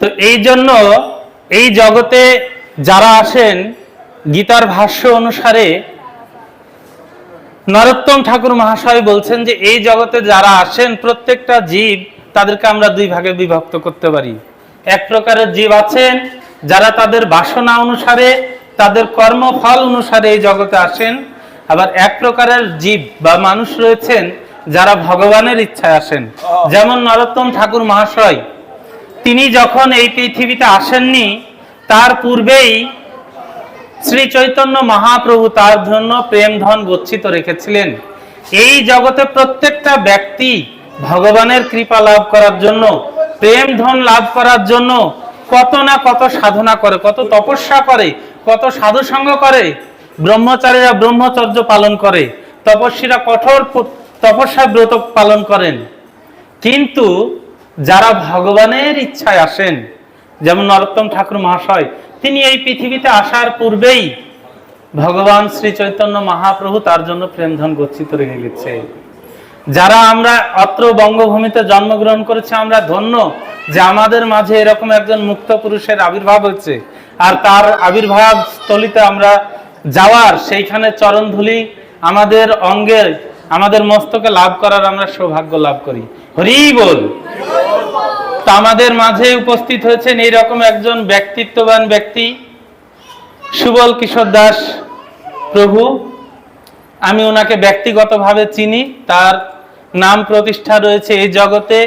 তো এই জন্য এই জগতে যারা আসেন গীতার ভাষ্য অনুসারে নরোত্তম ঠাকুর মহাশয় বলছেন যে এই জগতে যারা আসেন প্রত্যেকটা জীব তাদেরকে আমরা দুই ভাগে বিভক্ত করতে পারি। এক প্রকারের জীব আছেন যারা তাদের বাসনা অনুসারে তাদের কর্মফল অনুসারে এই জগতে আসেন। আবার এক প্রকারের জীব বা মানুষ রয়েছেন যারা ভগবানের ইচ্ছায় আসেন। যেমন নরোত্তম ঠাকুর মহাশয় তিনি যখন এই পৃথিবীতে আসেননি, তার পূর্বেই শ্রী চৈতন্য মহাপ্রভু তার জন্য প্রেম ধন গচ্ছিত রেখেছিলেন। এই জগতে প্রত্যেকটা ব্যক্তি ভগবানের কৃপা লাভ করার জন্য, প্রেম ধন লাভ করার জন্য কত না কত সাধনা করে, কত তপস্যা করে, কত সাধু সঙ্গ করে, ব্রহ্মচারীরা ব্রহ্মচর্য পালন করে, তপস্বীরা কঠোর তপস্যা ব্রত পালন করেন। কিন্তু যারা ভগবানের ইচ্ছায় আসেন, যেমন নরোত্তম ঠাকুর মহাশয়, তিনি এই পৃথিবীতে আসার পূর্বেই ভগবান শ্রী চৈতন্য মহাপ্রভু তার জন্য প্রেমধন গচ্ছিত রেখে গেছে। যারা আমরা অত্র বঙ্গভূমিতে জন্মগ্রহণ করেছি, আমরা ধন্য যে আমাদের মাঝে এরকম একজন মুক্ত পুরুষের আবির্ভাব হচ্ছে আর তার আবির্ভাব স্থলিতে আমরা যাওয়ার সেইখানে চরণধুলি আমাদের অঙ্গের, আমাদের মস্তকে লাভ করার আমরা সৌভাগ্য লাভ করি। হরি বল! তো আমাদের মাঝে উপস্থিত হয়েছেন এইরকম একজন ব্যক্তিত্ববান ব্যক্তি, সুবল কিশোর দাস প্রভু। আমি ওনাকে ব্যক্তিগতভাবে চিনি, তার নাম প্রতিষ্ঠা রয়েছে এই জগতে,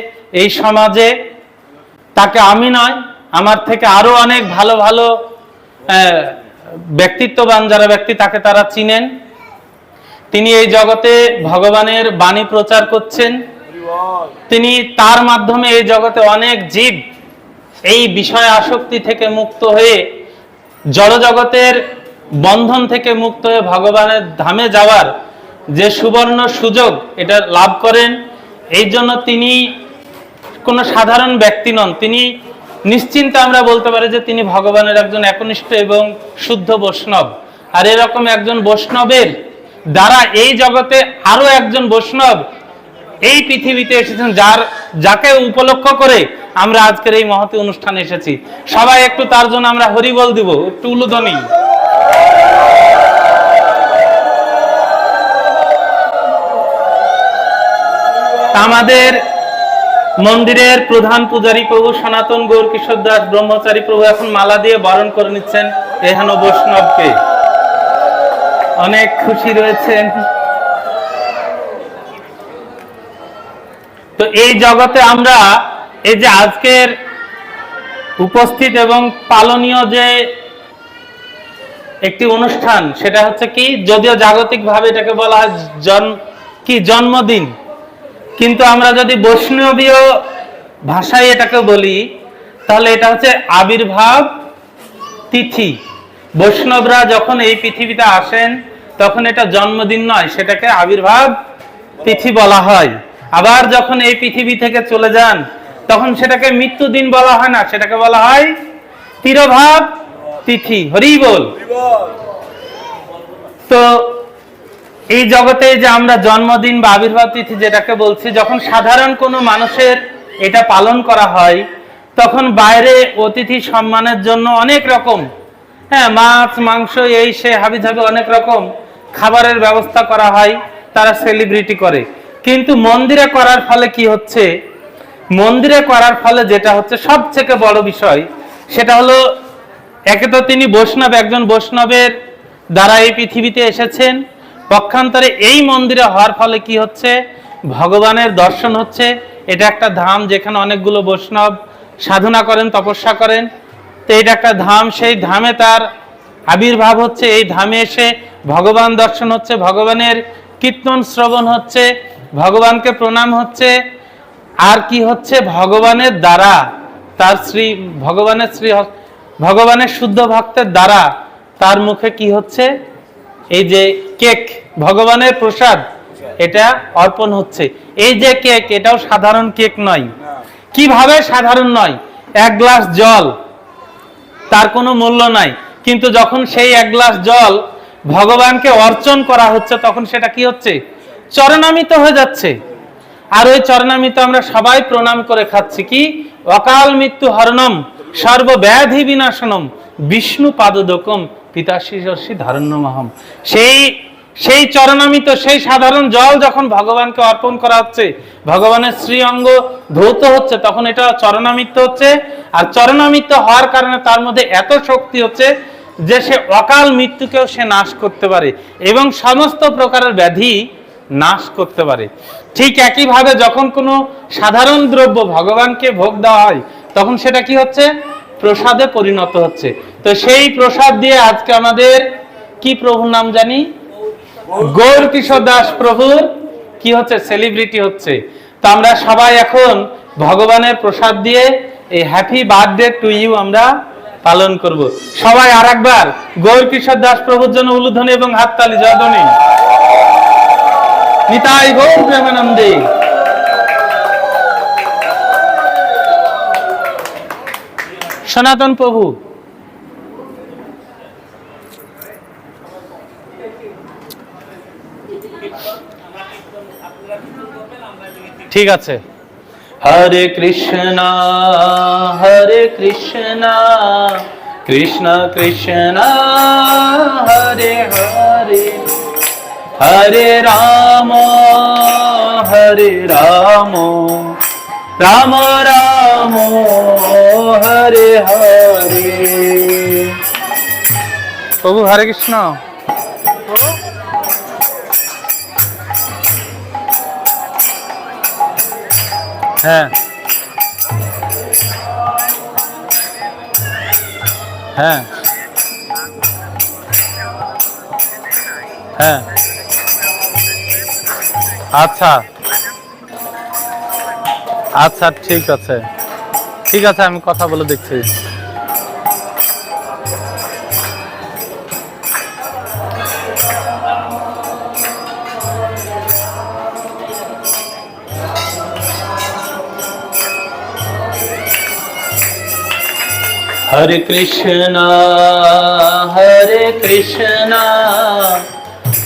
এই সমাজে। তাকে আমি নয়, আমার থেকে আরও অনেক ভালো ভালো ব্যক্তিত্ববান যারা ব্যক্তি, তাকে তারা চিনেন। তিনি এই জগতে ভগবানের বাণী প্রচার করছেন। তিনি তার মাধ্যমে এই জগতে অনেক জীব এই বিষয় আসক্তি থেকে মুক্ত হয়ে জড় জগতের বন্ধন থেকে মুক্ত হয়ে ভগবানের ধামে যাওয়ার যে সুবর্ণ সুযোগ এটা লাভ করেন, এই জন্য তিনি কোনো সাধারণ ব্যক্তি নন। তিনি নিশ্চিন্তে আমরা বলতে পারি যে তিনি ভগবানের একজন একনিষ্ঠ এবং শুদ্ধ বৈষ্ণব। আর এরকম একজন বৈষ্ণবের দ্বারা এই জগতে আরও একজন বৈষ্ণব এই পৃথিবীতে এসেছেন যার, যাকে উপলক্ষ করে আমরা আজকের এই মহতি অনুষ্ঠানে এসেছি। সবাই একটু তার জন্য আমরা হরিবল দিব, একটু উলুধ্বনি। আমাদের মন্দিরের প্রধান পূজারী প্রভু সনাতন গৌর কিশোর দাস, ব্রহ্মচারী প্রভু এখন মালা দিয়ে বরণ করে নিচ্ছেন এহানো বৈষ্ণবকে। অনেক খুশি রয়েছেন। তো এই জগতে আমরা এই যে আজকের উপস্থিত এবং পালনীয় যে একটি অনুষ্ঠান, সেটা হচ্ছে কি, যদিও জাগতিক ভাবে এটাকে বলা হয় জন্ম কি, জন্মদিন, কিন্তু আমরা যদি বৈষ্ণবীয় ভাষায় এটাকে বলি, তাহলে এটা হচ্ছে আবির্ভাব তিথি। বৈষ্ণবরা যখন এই পৃথিবীতে আসেন, তখন এটা জন্মদিন নয়, সেটাকে আবির্ভাব তিথি বলা হয়। আবার যখন এই পৃথিবী থেকে চলে যান, তখন সেটাকে মৃত্যু দিন বলা হয় না, সেটাকে বলা হয় তিরভাব তিথি হরি বল তো এই জগতে যে আমরা জন্মদিন বা আবির্ভাব তিথি যেটাকে বলছি, যখন সাধারণ কোনো মানুষের এটা পালন করা হয়, তখন বাইরে অতিথি সম্মানের জন্য অনেক রকম হ্যাঁ মাছ, মাংস, এই সে হাবিজাবি অনেক রকম খাবারের ব্যবস্থা করা হয়, তারা সেলিব্রিটি করে। কিন্তু মন্দিরে করার ফলে কি হচ্ছে? মন্দিরে করার ফলে যেটা হচ্ছে সবথেকে বড় বিষয়, সেটা হলো একে তো তিনি বৈষ্ণব, একজন বৈষ্ণবের দ্বারা এই পৃথিবীতে এসেছেন। পক্ষান্তরে এই মন্দিরে হওয়ার ফলে কি হচ্ছে? ভগবানের দর্শন হচ্ছে। এটা একটা ধাম যেখানে অনেকগুলো বৈষ্ণব সাধনা করেন, তপস্যা করেন। তো এটা একটা ধাম, সেই ধামে তার আবির্ভাব হচ্ছে। এই ধামে এসে ভগবান দর্শন হচ্ছে, ভগবানের কীর্তন শ্রবণ হচ্ছে। ভগবানকে প্রণাম হচ্ছে, আর কি হচ্ছে? ভগবানের দ্বারা, তার শ্রী, ভগবানের শ্রী, ভগবানের শুদ্ধ ভক্তের দ্বারা তার মুখে কি হচ্ছে? এই যে কেক, ভগবানের প্রসাদ, এটা অর্পণ হচ্ছে। এই যে কেক, এটাও সাধারণ কেক নয়। কীভাবে সাধারণ নয়? এক গ্লাস জল, তার কোনো মূল্য নাই। কিন্তু যখন সেই এক গ্লাস জল ভগবানকে অর্চন করা হচ্ছে, তখন সেটা কি হচ্ছে? চরণামিত হয়ে যাচ্ছে। আর ওই চরণামিত আমরা সবাই প্রণাম করে খাচ্ছি কি? অকাল মৃত্যু হরণম, সর্বব্যাধি বিনাশনম, বিষ্ণু পাদদকম পিতাশিষী ধারণ্যমহম সেই সেই চরণামিত, সেই সাধারণ জল যখন ভগবানকে অর্পণ করা হচ্ছে, ভগবানের শ্রী অঙ্গ ধৌত হচ্ছে, তখন এটা চরণামিত্ত হচ্ছে। আর চরণামিত্ত হওয়ার কারণে তার মধ্যে এত শক্তি হচ্ছে যে সে অকাল মৃত্যুকেও সে নাশ করতে পারে। এবং সমস্ত প্রকারের ব্যাধি নাশ করতে পারে। ঠিক একইভাবে যখন কোনো সাধারণ দ্রব্য ভগবানকে ভোগ দেওয়া হয়, তখন সেটা কি হচ্ছে? প্রসাদে পরিণত হচ্ছে। তো সেই প্রসাদ দিয়ে আজকে আমাদের কি প্রভুর নাম জানি? গৌর কিশোর দাস প্রভুর কি হচ্ছে? সেলিব্রিটি হচ্ছে। তো আমরা সবাই এখন ভগবানের প্রসাদ দিয়ে এই হ্যাপি বার্থডে টু ইউ আমরা পালন করব। সবাই আর একবার গৌর কিশোর দাস প্রভুর জন্য উলুধ্বনি এবং হাততালি, জয়ধ্বনি। নিতাই গৌর প্রেমানন্দে। সনাতন প্রভু। ঠিক আছে। হরে কৃষ্ণ হরে কৃষ্ণ কৃষ্ণ কৃষ্ণ, হরে হরে। হরে রাম হরে রাম রাম রাম হরে হরে প্রভু হরে কৃষ্ণ হ্যাঁ হ্যাঁ হ্যাঁ আচ্ছা। আচ্ছা ঠিক আছে। ঠিক আছে আমি কথা বলে দেখছি। হরে কৃষ্ণ হরে কৃষ্ণ।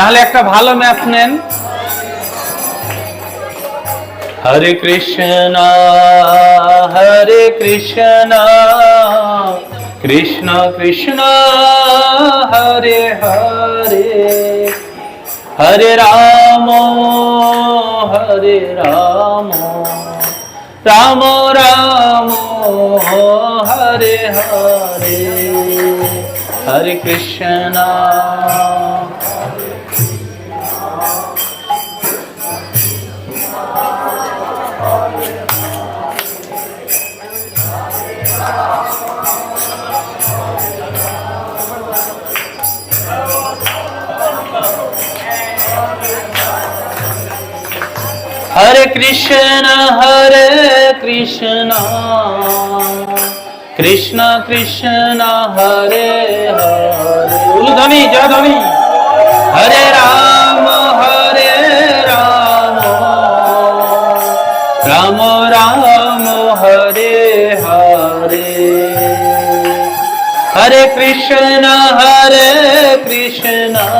নাহলে একটা ভালো ম্যাথ নেন। হরে কৃষ্ণ হরে কৃষ্ণ কৃষ্ণ কৃষ্ণ, হরে হরে হরে রাম হরে রাম রাম রাম, হরে হরে হরে কৃষ্ণ। কৃষ্ণ হরে কৃষ্ণ। কৃষ্ণ কৃষ্ণ হরে হরে। উলুধ্বনি জয়ধ্বনি হরে রাম হরে রাম। রাম রাম, হরে হরে। হরে কৃষ্ণ হরে কৃষ্ণ।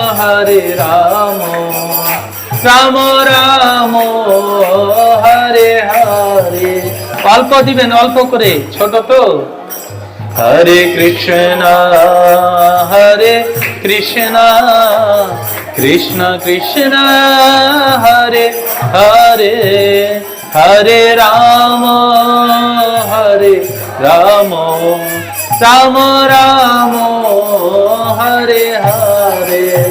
হরে রাম রাম রাম, হরে হরে। অল্প দিবেন, অল্প করে, ছোট তো। হরে কৃষ্ণ হরে কৃষ্ণ কৃষ্ণ কৃষ্ণ, হরে হরে হরে রাম হরে রাম রাম রাম, হরে হরে।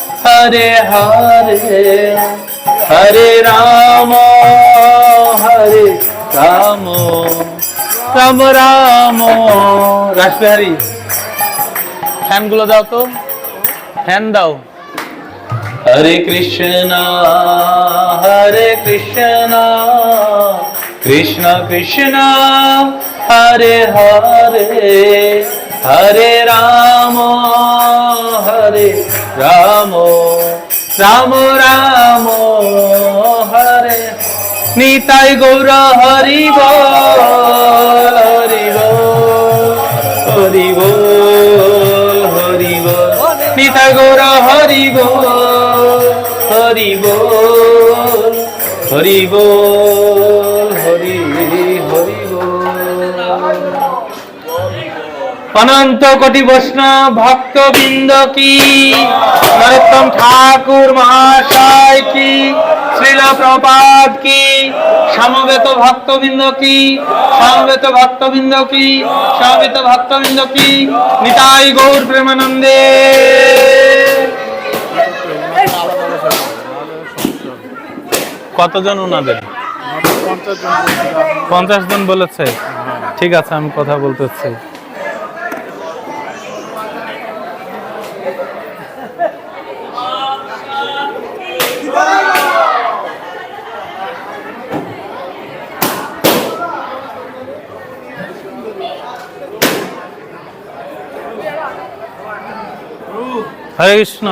হরে হরে হরে রাম হরে রাম রাম রাম রাসবিহারী ফ্যানগুলো দাও তো। ফ্যান দাও। হরে কৃষ্ণ হরে কৃষ্ণ কৃষ্ণ কৃষ্ণ, হরে হরে হরে রাম, হরে রাম রাম রাম, হরে। নিতাই গৌর, হরি বল হরি বল হরি বল হরি বল নিতাই গৌর, হরি বল হরি অনন্ত কোটি বৈষ্ণব ভক্তবৃন্দ কি? নরোত্তম ঠাকুর মহাশয় কি? শ্রীল প্রপাত কি? সমবেত ভক্তবৃন্দ কি? সমবেত ভক্তবৃন্দ কি? সমবেত ভক্তবৃন্দ কি? নিতাই গৌর প্রেমানন্দে। কতজন ওনাদের পঞ্চাশ জন বলেছে। ঠিক আছে আমি কথা বলতেছি। হরে কৃষ্ণ